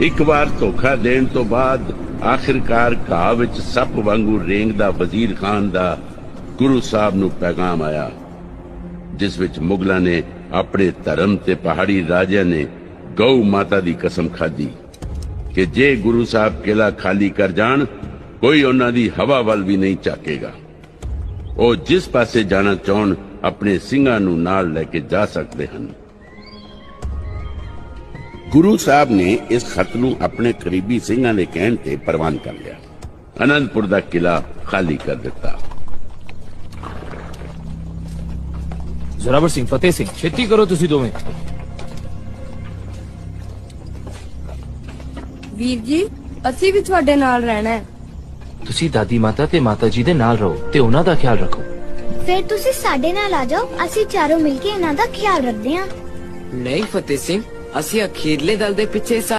ਇੱਕ ਵਾਰ ਧੋਖਾ ਦੇਣ ਤੋਂ ਬਾਅਦ ਆਖਿਰਕਾਰ ਘਾਹ ਵਿੱਚ ਸੱਪ ਵਾਂਗੂ ਰੇਂਗਦਾ ਵਜ਼ੀਰ ਖਾਨ ਦਾ ਗੁਰੂ ਸਾਹਿਬ ਨੂੰ ਪੈਗਾਮ ਆਇਆ, ਜਿਸ ਵਿੱਚ ਮੁਗਲਾਂ ਨੇ ਆਪਣੇ ਧਰਮ ਤੇ ਪਹਾੜੀ ਰਾਜਿਆਂ ਨੇ ਗਊ ਮਾਤਾ ਦੀ ਕਸਮ ਖਾਧੀ ਕਿ ਜੇ ਗੁਰੂ ਸਾਹਿਬ ਕਿਲਾ ਖਾਲੀ ਕਰ ਜਾਣ, ਕੋਈ ਉਹਨਾਂ ਦੀ ਹਵਾ ਵੱਲ ਵੀ ਨਹੀਂ ਝਾਕੇਗਾ। ਉਹ ਜਿਸ ਪਾਸੇ ਜਾਣਾ ਚਾਹਣ, ਆਪਣੇ ਸਿੰਘਾਂ ਨੂੰ ਨਾਲ ਲੈ ਕੇ ਜਾ ਸਕਦੇ ਹਨ। ਗੁਰੂ ਸਾਹਿਬ ਨੇ ਇਸ ਖਤ ਨੂੰ ਆਪਣੇ ਕਰੀਬੀ ਸਿੰਘਾਂ ਦੇ ਕਹਿਣ ਤੇ ਪ੍ਰਵਾਨ ਕਰ ਲਿਆ। ਅਨੰਦਪੁਰ ਦਾ ਕਿਲਾ ਖਾਲੀ ਕਰ ਦਿੱਤਾ। ਜ਼ੋਰਾਵਰ ਸਿੰਘ ਫਤਿਹ ਸਿੰਘ ਛੇਤੀ ਕਰੋ ਤੁਸੀਂ ਦੋਵੇਂ। ਵੀਰ ਜੀ ਅਸੀਂ ਵੀ ਤੁਹਾਡੇ ਨਾਲ ਰਹਿਣਾ ਹੈ। ਤੁਸੀਂ ਦਾਦੀ ਮਾਤਾ ਤੇ ਮਾਤਾ ਜੀ ਦੇ ਨਾਲ ਰਹੋ ਤੇ ਉਹਨਾਂ ਦਾ ਖਿਆਲ ਰੱਖੋ। ਫਿਰ ਤੁਸੀਂ ਸਾਡੇ ਨਾਲ ਆ ਜਾਓ ਅਸੀਂ ਚਾਰੋਂ ਮਿਲ ਕੇ ਇਹਨਾਂ ਦਾ ਖਿਆਲ ਰੱਖਦੇ ਹਾਂ। ਨਹੀਂ ਫਤਿਹ ਸਿੰਘ ਅਸੀਂ ਅਖੀਰਲੇ ਦਲ ਦੇ ਪਿੱਛੇ ਸਾ।